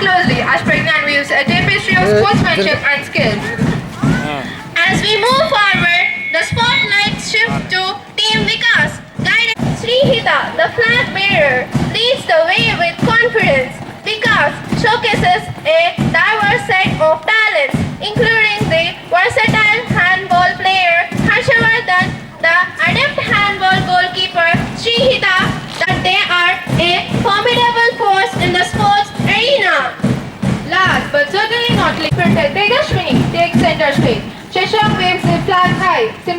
presents a tapestry of uh, sportsmanship and skill. As we move forward, the spotlight shifts to Team Vikas, guided Srihita, the flag bearer, leads the way with confidence. Vikas showcases a diverse set of talents,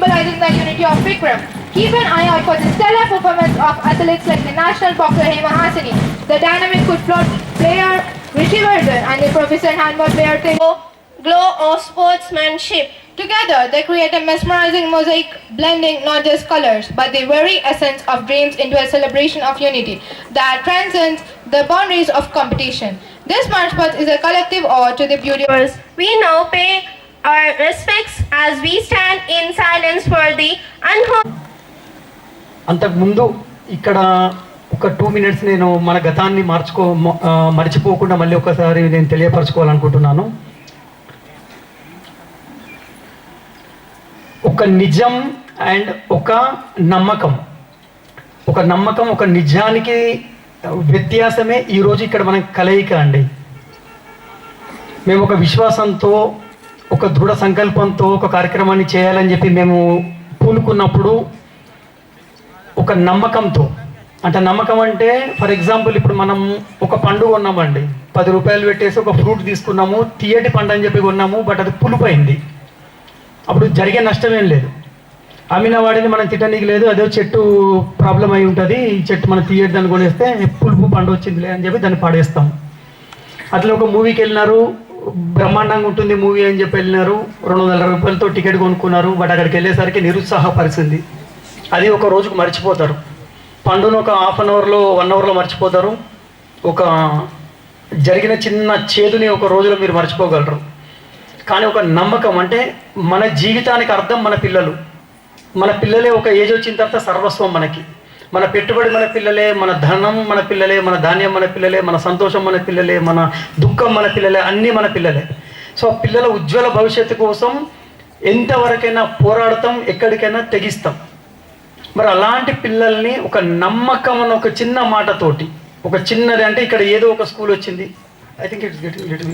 symbolizing the unity of Vikram. Keep an eye out for the stellar performance of athletes like the national boxer Hema Hasani, the dynamic football player Rishi Vardhan, and the proficient handball player Tego glow of sportsmanship. Together, they create a mesmerizing mosaic blending not just colors, but the very essence of dreams into a celebration of unity that transcends the boundaries of competition. This March Path is a collective ode to the beauty. We now pay our respects as we stand in silence for the unholy. అంతకుముందు ఇక్కడ ఒక two minutes నేను మన గతాన్ని మార్చుకో మర్చిపోకుండా మళ్ళీ ఒకసారి నేను తెలియపరచుకోవాలనుకుంటున్నాను ఒక నిజం అండ్ ఒక నమ్మకం ఒక నమ్మకం ఒక నిజానికి వ్యత్యాసమే ఈరోజు ఇక్కడ మనకు కలయిక అండి మేము ఒక విశ్వాసంతో ఒక దృఢ సంకల్పంతో ఒక కార్యక్రమాన్ని చేయాలని చెప్పి మేము పూనుకున్నప్పుడు ఒక నమ్మకంతో అంటే నమ్మకం అంటే ఫర్ ఎగ్జాంపుల్ ఇప్పుడు మనం ఒక పండు కొన్నామండి. పది రూపాయలు పెట్టేసి ఒక ఫ్రూట్ తీసుకున్నాము తీయటి పండు అని చెప్పి కొన్నాము బట్ అది పులుపైంది అప్పుడు జరిగే నష్టం ఏం లేదు. అమ్మిన వాడిని మనం తిట్టనీకి లేదు అదే చెట్టు ప్రాబ్లం అయి ఉంటుంది ఈ చెట్టు మనం తీయటి దాన్ని కొనేస్తే పులుపు పండు వచ్చిందిలే అని చెప్పి దాన్ని పాడేస్తాం. అట్లా ఒక మూవీకి వెళ్ళినారు బ్రహ్మాండంగా ఉంటుంది మూవీ అని చెప్పి వెళ్ళినారు. రెండు వందల రూపాయలతో టికెట్ కొనుక్కున్నారు. బట్ అక్కడికి వెళ్ళేసరికి నిరుత్సాహపరిచింది. అది ఒక రోజుకు మర్చిపోతారు. పండును ఒక హాఫ్ అన్ అవర్లో వన్ అవర్లో మర్చిపోతారు. ఒక జరిగిన చిన్న చేదుని ఒక రోజులో మీరు మర్చిపోగలరు. కానీ ఒక నమ్మకం అంటే మన జీవితానికి అర్థం మన పిల్లలు. మన పిల్లలే ఒక ఏజ్ వచ్చిన తర్వాత సర్వస్వం మనకి. మన పెట్టుబడి మన పిల్లలే మన ధనం మన పిల్లలే మన ధాన్యం మన పిల్లలే మన సంతోషం మన పిల్లలే మన దుఃఖం మన పిల్లలే అన్నీ మన పిల్లలే. సో పిల్లల ఉజ్వల భవిష్యత్తు కోసం ఎంతవరకైనా పోరాడతాం ఎక్కడికైనా తెగిస్తాం. మరి అలాంటి పిల్లల్ని ఒక నమ్మకం అన్న ఒక చిన్న మాటతోటి ఒక చిన్నది అంటే ఇక్కడ ఏదో ఒక స్కూల్ వచ్చింది. I think it's getting little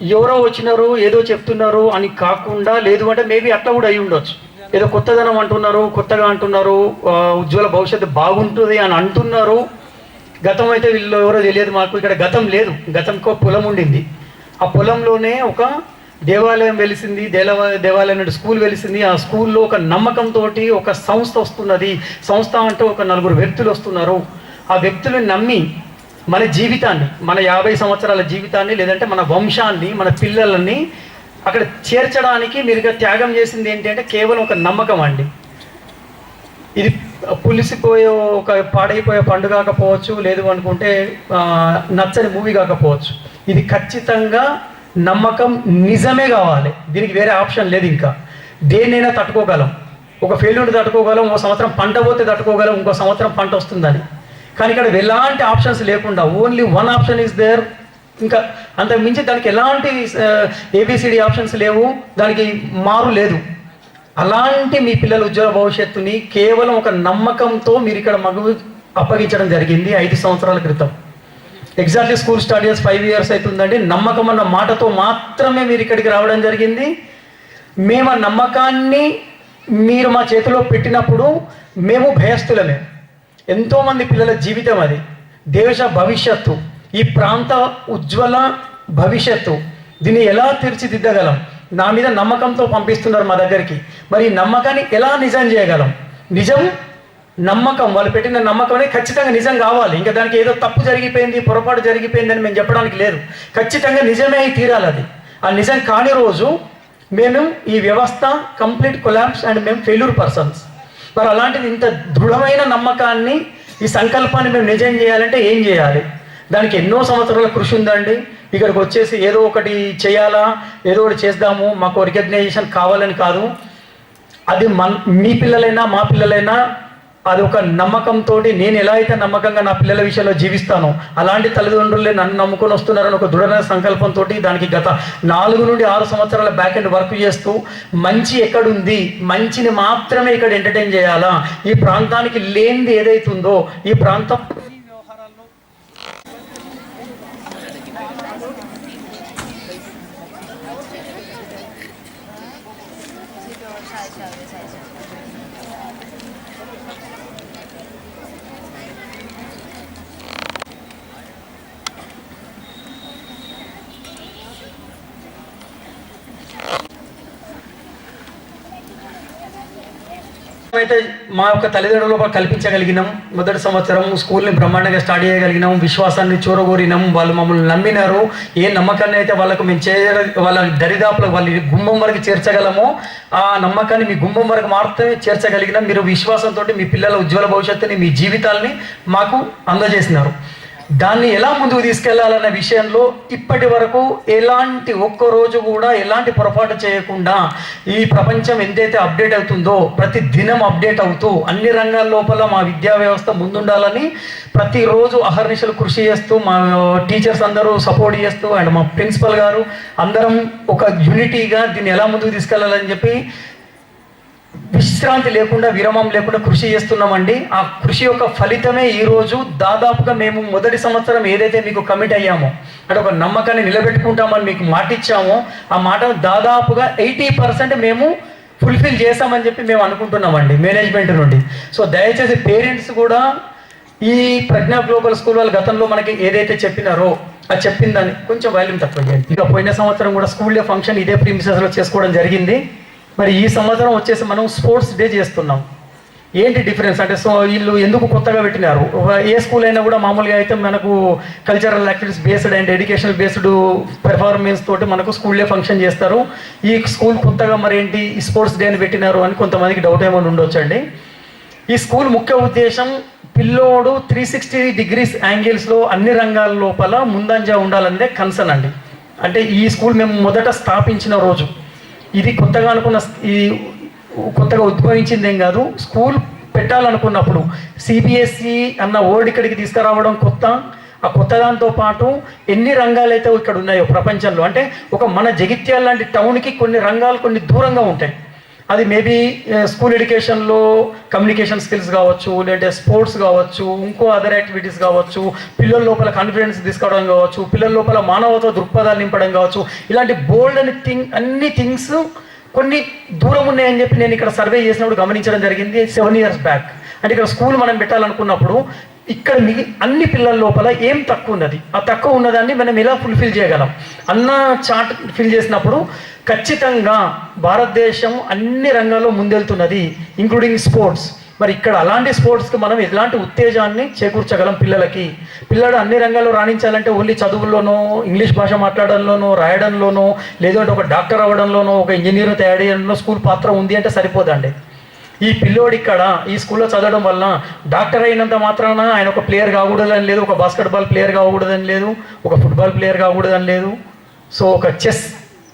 ఎవరో వచ్చినారు ఏదో చెప్తున్నారు అని కాకుండా లేదు అంటే మేబీ అట్లా కూడా అయి ఉండొచ్చు. ఏదో కొత్తదనం అంటున్నారు కొత్తగా అంటున్నారు ఉజ్వల భవిష్యత్తు బాగుంటుంది అని అంటున్నారు. గతం అయితే వీళ్ళు ఎవరో తెలియదు మాకు ఇక్కడ గతం లేదు. గతంకో పొలం ఉండింది. ఆ పొలంలోనే ఒక దేవాలయం వెలిసింది దేవ దేవాలయం నుండి స్కూల్ వెలిసింది. ఆ స్కూల్లో ఒక నమ్మకంతో ఒక సంస్థ వస్తున్నది. సంస్థ అంటే ఒక నలుగురు వ్యక్తులు వస్తున్నారు. ఆ వ్యక్తులు నమ్మి మన జీవితాన్ని మన యాభై సంవత్సరాల జీవితాన్ని లేదంటే మన వంశాన్ని మన పిల్లలని అక్కడ చేర్చడానికి మీరు త్యాగం చేసింది ఏంటంటే కేవలం ఒక నమ్మకం అండి. ఇది పులిసిపోయే ఒక పాడైపోయే పండు కాకపోవచ్చు లేదు అనుకుంటే నచ్చని మూవీ కాకపోవచ్చు. ఇది ఖచ్చితంగా నమ్మకం నిజమే కావాలి. దీనికి వేరే ఆప్షన్ లేదు ఇంకా. దేన్నైనా తట్టుకోగలం. ఒక ఫెయిల్యూర్ తట్టుకోగలం ఒక సంవత్సరం పంట పోతే తట్టుకోగలం ఇంకో సంవత్సరం పంట వస్తుందని. కానీ ఇక్కడ ఎలాంటి ఆప్షన్స్ లేకుండా only one option is there ఇంకా అంతకు మించి దానికి ఎలాంటి ఏబిసిడి ఆప్షన్స్ లేవు దానికి మారు లేదు. అలాంటి మీ పిల్లల ఉజ్వల భవిష్యత్తుని కేవలం ఒక నమ్మకంతో మీరు ఇక్కడ మగు అప్పగించడం జరిగింది ఐదు సంవత్సరాల క్రితం. ఎగ్జాక్ట్లీ స్కూల్ స్టార్ట్ చేసి ఫైవ్ ఇయర్స్ అవుతుందండి. నమ్మకం అన్న మాటతో మాత్రమే మీరు ఇక్కడికి రావడం జరిగింది. మేము ఆ నమ్మకాన్ని మీరు మా చేతిలో పెట్టినప్పుడు మేము భయస్థులమే. ఎంతోమంది పిల్లల జీవితం అది. దేశ భవిష్యత్తు. ఈ ప్రాంత ఉజ్వల భవిష్యత్తు. దీన్ని ఎలా తీర్చిదిద్దగలం? నా మీద నమ్మకంతో పంపిస్తున్నారు మా దగ్గరికి. మరి ఈ నమ్మకాన్ని ఎలా నిజం చేయగలం? నిజం నమ్మకం. వాళ్ళు పెట్టిన నమ్మకం అనేది ఖచ్చితంగా నిజం కావాలి. ఇంకా దానికి ఏదో తప్పు జరిగిపోయింది పొరపాటు జరిగిపోయింది అని మేము చెప్పడానికి లేదు. ఖచ్చితంగా నిజమే అయి తీరాలి అది. ఆ నిజం కాని రోజు మేము ఈ వ్యవస్థ కంప్లీట్ కొలాబ్స్ అండ్ మేము ఫెయిల్యూర్ పర్సన్స్. మరి అలాంటిది ఇంత దృఢమైన నమ్మకాన్ని ఈ సంకల్పాన్ని మేము నిజం చేయాలంటే ఏం చేయాలి? దానికి ఎన్నో సంవత్సరాల కృషి ఉందండి. ఇక్కడికి వచ్చేసి ఏదో ఒకటి చేయాలా ఏదో ఒకటి చేద్దాము మాకు రికగ్నైజేషన్ కావాలని కాదు. అది మన మీ పిల్లలైనా మా పిల్లలైనా అది ఒక నమ్మకంతో నేను ఎలా అయితే నమ్మకంగా నా పిల్లల విషయంలో జీవిస్తానో అలాంటి తల్లిదండ్రులే నన్ను నమ్ముకొని వస్తున్నారని ఒక దృఢ సంకల్పంతో దానికి గత నాలుగు నుండి ఆరు సంవత్సరాల బ్యాక్ అండ్ వర్క్ చేస్తూ మంచి ఎక్కడుంది మంచిని మాత్రమే ఇక్కడ ఎంటర్టైన్ చేయాలా ఈ ప్రాంతానికి లేనిది ఏదైతుందో ఈ ప్రాంతం అయితే మా యొక్క తల్లిదండ్రులు కల్పించగలిగినాం. మొదటి సంవత్సరం స్కూల్ని బ్రహ్మాండంగా స్టార్ట్ చేయగలిగినాం. విశ్వాసాన్ని చూరగోరినాం. వాళ్ళు మమ్మల్ని నమ్మినారు. ఏ నమ్మకాన్ని అయితే వాళ్ళకు మేము చేయ వాళ్ళ దరిదాపులకు వాళ్ళ గుమ్మం వరకు చేర్చగలమో ఆ నమ్మకాన్ని మీ గుమ్మం వరకు మాత్రమే చేర్చగలిగినాం. మీరు విశ్వాసంతో మీ పిల్లల ఉజ్వల భవిష్యత్తుని మీ జీవితాల్ని మాకు అందజేసినారు. దాన్ని ఎలా ముందుకు తీసుకెళ్ళాలన్న విషయంలో ఇప్పటి వరకు ఎలాంటి ఒక్క రోజు కూడా ఎలాంటి పొరపాటు చేయకుండా ఈ ప్రపంచం ఎంతైతే అప్డేట్ అవుతుందో ప్రతి దినం అప్డేట్ అవుతూ అన్ని రంగాల లోపల మా విద్యా వ్యవస్థ ముందుండాలని ప్రతిరోజు అహర్నిశలు కృషి చేస్తూ మా టీచర్స్ అందరూ సపోర్ట్ చేస్తూ అండ్ మా ప్రిన్సిపల్ గారు అందరం ఒక యూనిటీగా దీన్ని ఎలా ముందుకు తీసుకెళ్ళాలని చెప్పి విశ్రాంతి లేకుండా విరమం లేకుండా కృషి చేస్తున్నామండి. ఆ కృషి యొక్క ఫలితమే ఈరోజు దాదాపుగా మేము మొదటి సంవత్సరం ఏదైతే మీకు కమిట్ అయ్యామో అంటే ఒక నమ్మకాన్ని నిలబెట్టుకుంటామని మీకు మాట ఇచ్చామో ఆ మాట దాదాపుగా ఎయిటీ పర్సెంట్ మేము ఫుల్ఫిల్ చేశామని చెప్పి మేము అనుకుంటున్నామండి మేనేజ్మెంట్ నుండి. సో దయచేసి పేరెంట్స్ కూడా ఈ ప్రజ్ఞా గ్లోబల్ స్కూల్ వాళ్ళు గతంలో మనకి ఏదైతే చెప్పినారో అది చెప్పిందని కొంచెం వాల్యూమ్ తక్కువ చేయండి. ఇక పోయిన సంవత్సరం కూడా స్కూల్లో ఫంక్షన్ ఇదే ప్రీమిసెస్లో చేసుకోవడం జరిగింది. మరి ఈ సంవత్సరం వచ్చేసి మనం స్పోర్ట్స్ డే చేస్తున్నాం. ఏంటి డిఫరెన్స్? అంటే సో వీళ్ళు ఎందుకు కొత్తగా పెట్టినారు? ఏ స్కూల్ అయినా కూడా మామూలుగా అయితే మనకు cultural activities based and educational based performance తోటి మనకు స్కూల్లో ఫంక్షన్ చేస్తారు. ఈ స్కూల్ కొత్తగా మరి ఏంటి స్పోర్ట్స్ డే అని పెట్టినారు అని కొంతమందికి డౌట్ ఏమైనా ఉండొచ్చండి? ఈ స్కూల్ ముఖ్య ఉద్దేశం పిల్లోడు త్రీ సిక్స్టీ డిగ్రీస్ యాంగిల్స్లో అన్ని రంగాల లోపల ముందంజ ఉండాలనేదే కన్సర్న్ అండి. అంటే ఈ స్కూల్ మేము మొదట స్థాపించిన రోజు. ఇది కొత్తగా అనుకున్న ఇది కొత్తగా ఉద్భవించింది ఏం కాదు. స్కూల్ పెట్టాలనుకున్నప్పుడు సిబిఎస్ఈ అన్న వర్డ్ ఇక్కడికి తీసుకురావడం కొత్త. ఆ కొత్త దాంతో పాటు ఎన్ని రంగాలైతే ఇక్కడ ఉన్నాయో ప్రపంచంలో. అంటే ఒక మన జగిత్యాల లాంటి టౌన్కి కొన్ని రంగాలు కొన్ని దూరంగా ఉంటాయి. అది మేబీ స్కూల్ ఎడ్యుకేషన్లో కమ్యూనికేషన్ స్కిల్స్ కావచ్చు లేదంటే స్పోర్ట్స్ కావచ్చు ఇంకో అదర్ యాక్టివిటీస్ కావచ్చు పిల్లల లోపల కాన్ఫిడెన్స్ తీసుకోవడం కావచ్చు పిల్లల లోపల మానవత్వ దృక్పథాలు నింపడం కావచ్చు ఇలాంటి బోల్డ్ అని థింగ్ అన్ని థింగ్స్ కొన్ని దూరం ఉన్నాయని చెప్పి నేను ఇక్కడ సర్వే చేసినప్పుడు గమనించడం జరిగింది సెవెన్ ఇయర్స్ బ్యాక్ అంటే ఇక్కడ స్కూల్ మనం పెట్టాలనుకున్నప్పుడు ఇక్కడ మిగి అన్ని పిల్లల లోపల ఏం తక్కువ ఉన్నది. ఆ తక్కువ ఉన్నదాన్ని మనం ఎలా ఫుల్ఫిల్ చేయగలం? అన్న చార్ట్ ఫిల్ చేసినప్పుడు ఖచ్చితంగా భారతదేశం అన్ని రంగాల్లో ముందెళ్తున్నది ఇంక్లూడింగ్ స్పోర్ట్స్ మరి ఇక్కడ అలాంటి స్పోర్ట్స్కి మనం ఎలాంటి ఉత్తేజాన్ని చేకూర్చగలం పిల్లలకి? పిల్లడు అన్ని రంగాల్లో రాణించాలంటే ఓన్లీ చదువుల్లోనో ఇంగ్లీష్ భాష మాట్లాడడంలోనో రాయడంలోనో లేదంటే ఒక డాక్టర్ అవ్వడంలోనో ఒక ఇంజనీర్ తయారు చేయడంలో స్కూల్ పాత్ర ఉంది అంటే సరిపోదండి. ఈ పిల్లోడు ఇక్కడ ఈ స్కూల్లో చదవడం వల్ల డాక్టర్ అయినంత మాత్రాన ఆయన ఒక ప్లేయర్ కాకూడదని లేదు ఒక బాస్కెట్బాల్ ప్లేయర్ కాకూడదని లేదు ఒక ఫుట్బాల్ ప్లేయర్ కాకూడదని లేదు. సో ఒక చెస్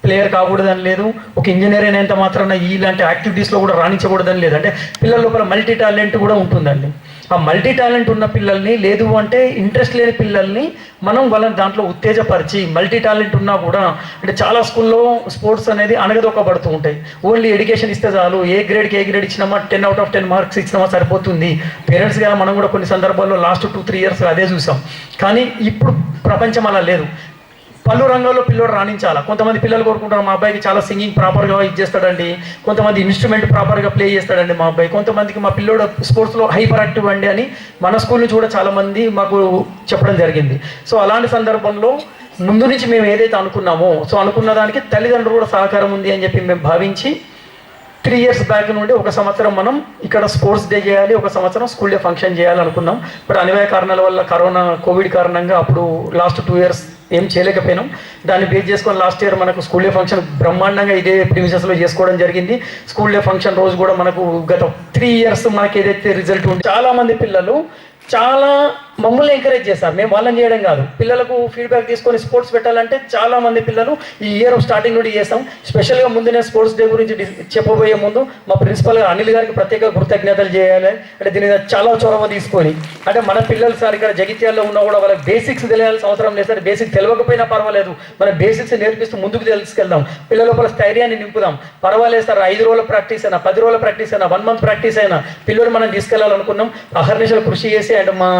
ప్లేయర్ కాకూడదని లేదు ఒక ఇంజనీర్ అయినంత మాత్రాన ఇలాంటి యాక్టివిటీస్లో కూడా రాణించకూడదని లేదు. అంటే పిల్లల లోపల మల్టీ టాలెంట్ కూడా ఉంటుందండి. ఆ మల్టీ టాలెంట్ ఉన్న పిల్లల్ని లేదు అంటే ఇంట్రెస్ట్ లేని పిల్లల్ని మనం వాళ్ళని దాంట్లో ఉత్తేజపరిచి మల్టీ టాలెంట్ ఉన్నా కూడా అంటే చాలా స్కూల్లో స్పోర్ట్స్ అనేది అనగదొక్కబడుతూ ఉంటాయి. ఓన్లీ ఎడ్యుకేషన్ ఇస్తే చాలు. ఏ గ్రేడ్కి A grade ఇచ్చినామా ten out of ten marks ఇచ్చినామా సరిపోతుంది. పేరెంట్స్గా మనం కూడా కొన్ని సందర్భాల్లో లాస్ట్ టూ త్రీ ఇయర్స్ అదే చూసాం. కానీ ఇప్పుడు ప్రపంచం అలా లేదు. పలు రంగాల్లో పిల్లోడు రాణించాలా? కొంతమంది పిల్లలు కోరుకుంటారు మా అబ్బాయికి చాలా సింగింగ్ ప్రాపర్గా ఇది చేస్తాడండి. కొంతమంది ఇన్స్ట్రుమెంట్ ప్రాపర్గా ప్లే చేస్తాడండి మా అబ్బాయి. కొంతమందికి మా పిల్లోడు స్పోర్ట్స్లో హైపర్ యాక్టివ్ అండి అని మన స్కూల్ నుంచి కూడా చాలామంది మాకు చెప్పడం జరిగింది. సో అలాంటి సందర్భంలో ముందు నుంచి మేము ఏదైతే అనుకున్నామో సో అనుకున్న దానికి తల్లిదండ్రులు కూడా సహకారం ఉంది అని చెప్పి మేము భావించి త్రీ ఇయర్స్ బ్యాక్ నుండి ఒక సంవత్సరం మనం ఇక్కడ స్పోర్ట్స్ డే చేయాలి ఒక సంవత్సరం స్కూల్ డే ఫంక్షన్ చేయాలనుకున్నాం. బట్ అనివార్య కారణాల వల్ల కరోనా కోవిడ్ కారణంగా అప్పుడు లాస్ట్ టూ ఇయర్స్ ఏం చేయలేకపోయినాం. దాన్ని బేస్ చేసుకొని లాస్ట్ ఇయర్ మనకు స్కూల్ డే ఫంక్షన్ బ్రహ్మాండంగా ఇదే ప్రిమిసెస్లో చేసుకోవడం జరిగింది. స్కూల్ డే ఫంక్షన్ రోజు కూడా మనకు గత త్రీ ఇయర్స్ మనకి ఏదైతే రిజల్ట్ ఉంది చాలామంది పిల్లలు చాలా మమ్మల్ని ఎంకరేజ్ చేస్తారు మేము వాళ్ళని చేయడం కాదు. పిల్లలకు ఫీడ్బ్యాక్ తీసుకొని స్పోర్ట్స్ పెట్టాలంటే చాలా మంది పిల్లలు ఈ ఇయర్ స్టార్టింగ్ నుండి చేస్తాం. స్పెషల్గా ముందు నేను స్పోర్ట్స్ డే గురించి చెప్పబోయే ముందు మా ప్రిన్సిపల్ గారు అనిల్ గారికి ప్రత్యేక కృతజ్ఞతలు చేయాలి. అంటే దీని మీద చాలా చొరవ తీసుకొని అంటే మన పిల్లలు సార్ ఇక్కడ జగిత్యాల్లో ఉన్నా కూడా వాళ్ళకి బేసిక్స్ తెలియాల్సిన అవసరం లేదు సార్. బేసిక్ తెలియకపోయినా పర్వాలేదు. మన బేసిక్స్ నేర్పిస్తూ ముందుకు తెలుసుకెళ్దాం పిల్లల లోపల స్థైర్యాన్ని నింపుదాం. పర్వాలేదు సార్ ఐదు రోజుల ప్రాక్టీస్ అయినా పది రోజుల ప్రాక్టీస్ అయినా వన్ మంత్ ప్రాక్టీస్ అయినా పిల్లలు మనం తీసుకెళ్ళాలనుకున్నాం. అహర్నిశలు కృషి చేసి అండ్ మా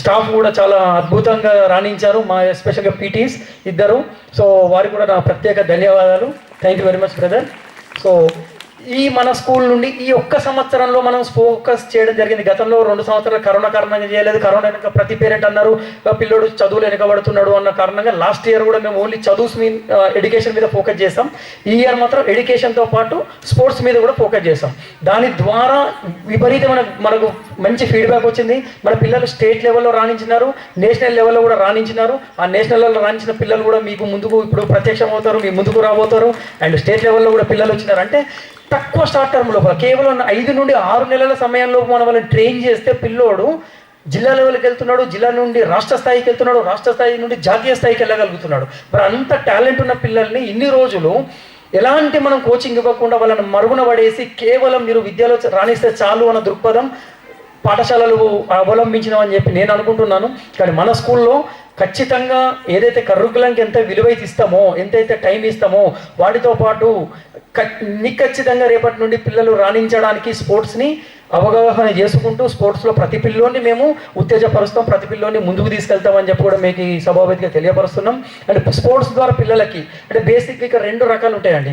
స్టాఫ్ కూడా చాలా అద్భుతంగా రాణించారు మా ఎస్పెషల్గా పీటీస్ ఇద్దరు. సో వారికి కూడా నా ప్రత్యేక ధన్యవాదాలు. Thank you very much brother so ఈ మన స్కూల్ నుండి ఈ ఒక్క సంవత్సరంలో మనం ఫోకస్ చేయడం జరిగింది. గతంలో రెండు సంవత్సరాలు కరోనా కారణంగా చేయలేదు. కరోనా వెనక ప్రతి పేరెంట్ అన్నారు పిల్లడు పిల్లోడు చదువులు వెనకబడుతున్నాడు అన్న కారణంగా లాస్ట్ ఇయర్ కూడా మేము ఓన్లీ చదువుస్ మీద ఎడ్యుకేషన్ మీద ఫోకస్ చేస్తాం ఈ ఇయర్ మాత్రం ఎడ్యుకేషన్తో పాటు స్పోర్ట్స్ మీద కూడా ఫోకస్ చేస్తాం దాని ద్వారా విపరీతమైన మనకు మంచి ఫీడ్బ్యాక్ వచ్చింది. మన పిల్లలు స్టేట్ లెవెల్లో రాణించినారు నేషనల్ లెవెల్లో కూడా రాణించినారు. ఆ నేషనల్ లెవెల్లో రాణించిన పిల్లలు కూడా మీకు ముందుకు ఇప్పుడు ప్రత్యక్షం అవుతారు మీ ముందుకు రాబోతారు. అండ్ స్టేట్ లెవెల్లో కూడా పిల్లలు వచ్చినారు. అంటే తక్కువ షార్ట్ టర్మ్ లోపల కేవలం ఐదు నుండి ఆరు నెలల సమయంలో మనం వాళ్ళని ట్రైన్ చేస్తే పిల్లోడు జిల్లా లెవెల్కి వెళ్తున్నాడు జిల్లా నుండి రాష్ట్ర స్థాయికి వెళ్తున్నాడు రాష్ట్ర స్థాయి నుండి జాతీయ స్థాయికి వెళ్ళగలుగుతున్నాడు. మరి అంత టాలెంట్ ఉన్న పిల్లల్ని ఇన్ని రోజులు ఎలాంటి మనం కోచింగ్ ఇవ్వకుండా వాళ్ళని మరుగున పడేసి కేవలం మీరు విద్యలో రాణిస్తే చాలు అన్న దృక్పథం పాఠశాలలు అవలంబించినామని చెప్పి నేను అనుకుంటున్నాను. కానీ మన స్కూల్లో ఖచ్చితంగా ఏదైతే కర్రికులంకి ఎంత విలువైతే ఇస్తామో ఎంతైతే టైం ఇస్తామో వాటితో పాటు నిఖచ్చితంగా రేపటి నుండి పిల్లలు రాణించడానికి స్పోర్ట్స్ని అవగాహన చేసుకుంటూ స్పోర్ట్స్లో ప్రతి పిల్లోని మేము ఉత్తేజపరుస్తాం ప్రతి పిల్లోని ముందుకు తీసుకెళ్తామని చెప్పి కూడా మీకు ఈ సభాపతిగా తెలియపరుస్తున్నాం. అండ్ స్పోర్ట్స్ ద్వారా పిల్లలకి అంటే బేసిక్ రెండు రకాలు ఉంటాయండి.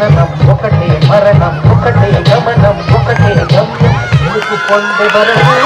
జననం ఒకటే మరణం ఒకటే గమనం ఒకటే గమ్యం ఎందుకు పొందే వరకు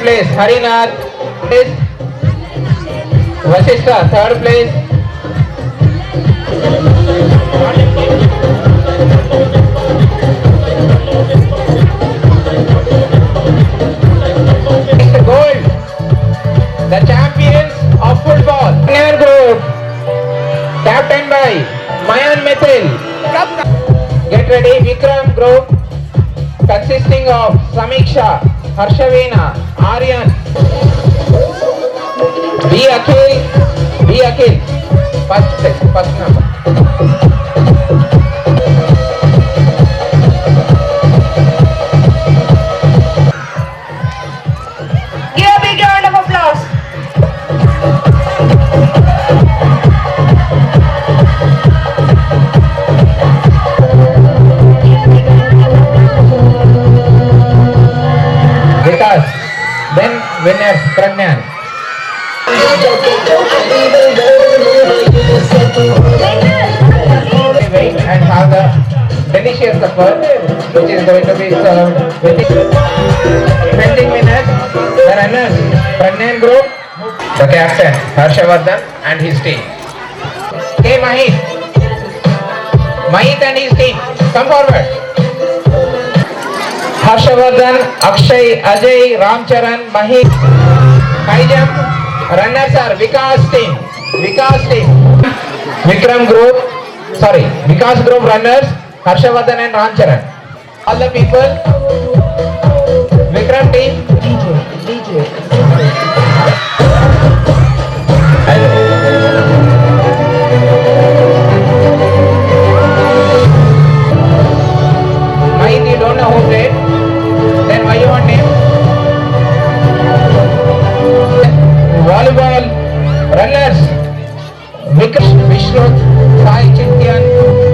place Harinath place Vasishtha third place. Next gold the champions of football. Group by Mayan. Get ready, Vikram group consisting of Samiksha, Harshaveena Aryan. B Akhil B Akhil. First first number winners. Wait and have the delicious supper which is going to be served within 20 minutes. The runners, Pragnan group, the captain, Harshavardhan and his team. Okay, Mahit. Mahit and his team, come forward. Harshvardhan Akshay Ajay Ramcharan Mahi high jump Vikas team Vikas team Vikram group sorry Vikas group runners Harshvardhan and Ramcharan all the people. vikram team. dj dj runners Vikas Vishnu Sai Chityan